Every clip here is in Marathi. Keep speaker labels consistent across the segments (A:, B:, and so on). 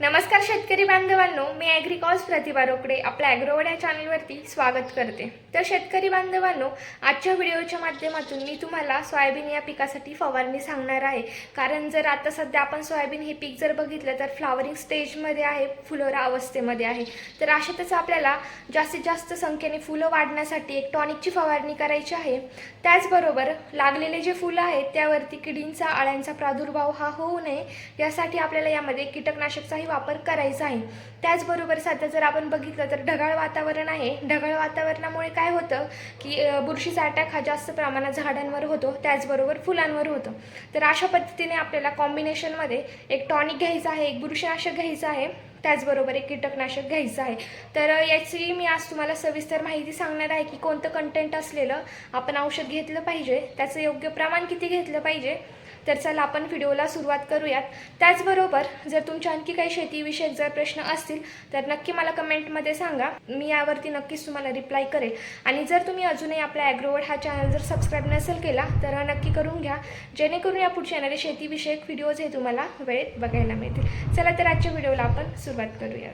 A: नमस्कार शेतकरी बांधवांनो मी ॲग्रिकॉल्स प्रतिभा रोकडे आपल्या ॲग्रोवड या चॅनलवरती स्वागत करते. तर शेतकरी बांधवांनो आजच्या व्हिडिओच्या माध्यमातून मी तुम्हाला सोयाबीन या पिकासाठी फवारणी सांगणार आहे. कारण जर आता सध्या आपण सोयाबीन हे पीक जर बघितलं तर फ्लावरिंग स्टेजमध्ये आहे फुलोरा अवस्थेमध्ये आहे. तर अशातच आपल्याला जास्तीत जास्त संख्येने फुलं वाढण्यासाठी एक टॉनिकची फवारणी करायची आहे. त्याचबरोबर लागलेले जे फुलं आहेत त्यावरती किडींचा आळ्यांचा प्रादुर्भाव हा होऊ नये. यासाठी आपल्याला यामध्ये कीटकनाशकचाही वापर करायचा आहे. त्याचबरोबर सध्या जर आपण बघितलं तर ढगाळ वातावरण आहे. ढगाळ वातावरणामुळे काय होतं की बुरशीचा अटॅक हा जास्त प्रमाणात झाडांवर होतो. त्याचबरोबर फुलांवर होतो. तर अशा पद्धतीने आपल्याला कॉम्बिनेशनमध्ये एक टॉनिक घ्यायचं आहे एक बुरशीनाशक घ्यायचं आहे. त्याचबरोबर एक कीटकनाशक घ्यायचं आहे. तर याची मी आज तुम्हाला सविस्तर माहिती सांगणार आहे की कोणतं कंटेंट असलेलं आपण औषध घेतलं पाहिजे त्याचं योग्य प्रमाण किती घेतलं पाहिजे. तर चला आपण व्हिडिओला सुरुवात करूयात. त्याचबरोबर जर तुमच्या आणखी काही शेतीविषयक जर प्रश्न असतील तर नक्की मला कमेंटमध्ये सांगा. मी यावरती नक्कीच तुम्हाला रिप्लाय करेल. आणि जर तुम्ही अजूनही आपला ॲग्रोवर्ड हा चॅनल जर सबस्क्राईब नसेल केला तर नक्की करून घ्या. जेणेकरून या पुढच्या येणारे शेतीविषयक व्हिडिओज हे तुम्हाला वेळेत बघायला मिळतील. चला तर आजच्या व्हिडिओला आपण सुरुवात करूया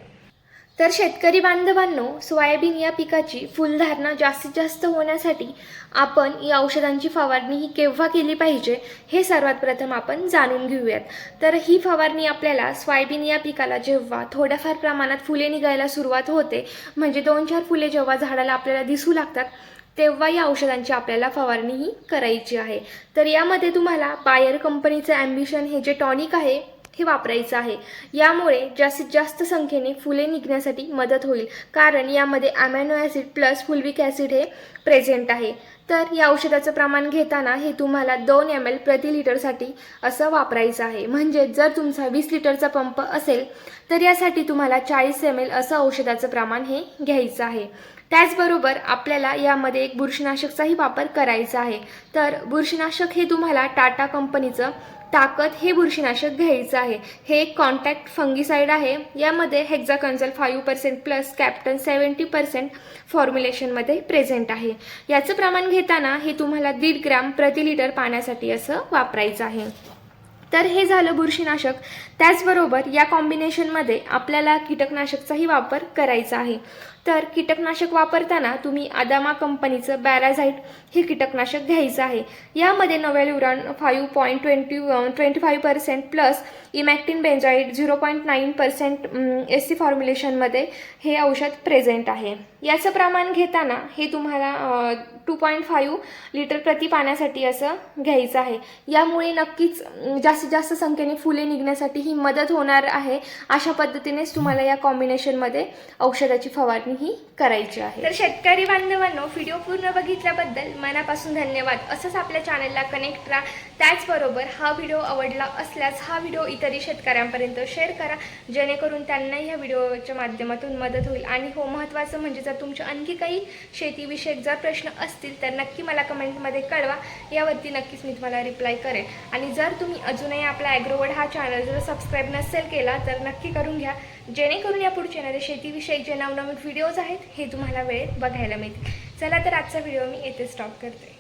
A: तर शेतकरी बांधवांनो सोयाबीन या पिकाची फुलधारणा जास्तीत जास्त होण्यासाठी आपण या औषधांची फवारणी ही केव्हा केली पाहिजे हे सर्वात प्रथम आपण जाणून घेऊयात. तर ही फवारणी आपल्याला सोयाबीन या पिकाला जेव्हा थोड्याफार प्रमाणात फुले निघायला सुरुवात होते म्हणजे दोन चार फुले जेव्हा झाडाला आपल्याला दिसू लागतात तेव्हा या औषधांची आपल्याला फवारणी ही करायची आहे. तर यामध्ये तुम्हाला बायर कंपनीचं ॲम्बिशन हे जे टॉनिक आहे हे वापरायचं आहे. यामुळे जास्तीत जास्त संख्येने फुले निघण्यासाठी मदत होईल. कारण यामध्ये amino acid plus fulvic acid हे प्रेझेंट आहे. तर या औषधाचं प्रमाण घेताना हे तुम्हाला दोन एम एल प्रति लिटरसाठी असं वापरायचं आहे. म्हणजे जर तुमचा वीस लिटरचा पंप असेल तर यासाठी तुम्हाला चाळीस एम एल असं औषधाचं प्रमाण हे घ्यायचं आहे. त्याचबरोबर आपल्याला यामध्ये एक बुरशीनाशकचाही वापर करायचा आहे. तर बुरशीनाशक हे तुम्हाला टाटा कंपनीचं ताकद हे बुरशीनाशक घ्यायचं आहे. हे एक कॉन्टॅक्ट फंगीसाईड आहे. यामध्ये hexaconazole five percent plus captan seventy percent फॉर्म्युलेशनमध्ये present आहे. याचं प्रमाण घेताना हे तुम्हाला दीड ग्रॅम प्रति लिटर पाण्यासाठी असं वापरायचं आहे. तर हे झालं बुरशीनाशक. त्याचबरोबर या कॉम्बिनेशनमध्ये आपल्याला कीटकनाशकचाही वापर करायचा आहे. तर कीटकनाशक वापरताना तुम्ही आदामा कंपनीचं बॅराझाईट हे कीटकनाशक घ्यायचं आहे. यामध्ये novaluron five point twenty twenty five percent plus emamectin benzoate zero point nine percent S C फॉर्म्युलेशनमध्ये हे औषध प्रेझेंट आहे. याचं प्रमाण घेताना हे तुम्हाला टू पॉईंट फाईव्ह लिटर प्रति पाण्यासाठी असं घ्यायचं आहे. यामुळे नक्कीच जास्तीत जास्त संख्येने फुले निघण्यासाठी ही मदत होणार आहे. अशा पद्धतीनेच तुम्हाला या कॉम्बिनेशनमध्ये औषधाची फवारणी ही करायची आहे. तर शेतकरी बांधवांनो व्हिडिओ पूर्ण बघितल्याबद्दल मनापासून धन्यवाद. असंच आपल्या चॅनलला कनेक्ट राहा त्याचबरोबर हा व्हिडिओ आवडला असल्यास हा व्हिडिओ इतरही शेतकऱ्यांपर्यंत शेअर करा. जेणेकरून त्यांनाही ह्या व्हिडिओच्या माध्यमातून मदत होईल. आणि हो महत्त्वाचं म्हणजे जर तुमचे आणखी काही शेतीविषयक जर प्रश्न असतील तर नक्की मला कमेंटमध्ये कळवा. यावरती नक्कीच मी तुम्हाला रिप्लाय करेन. आणि जर तुम्ही अजूनही आपला ॲग्रोवर्ड हा चॅनल जर सबस्क्राईब नसेल केला तर नक्की करून घ्या. जेणेकरून या पुढच्या येणारे शेतीविषयक जे नवनवीन व्हिडिओज आहेत हे तुम्हाला वेळेत बघायला मिळतील. चला तर आजचा व्हिडिओ मी येथे स्टॉप करते.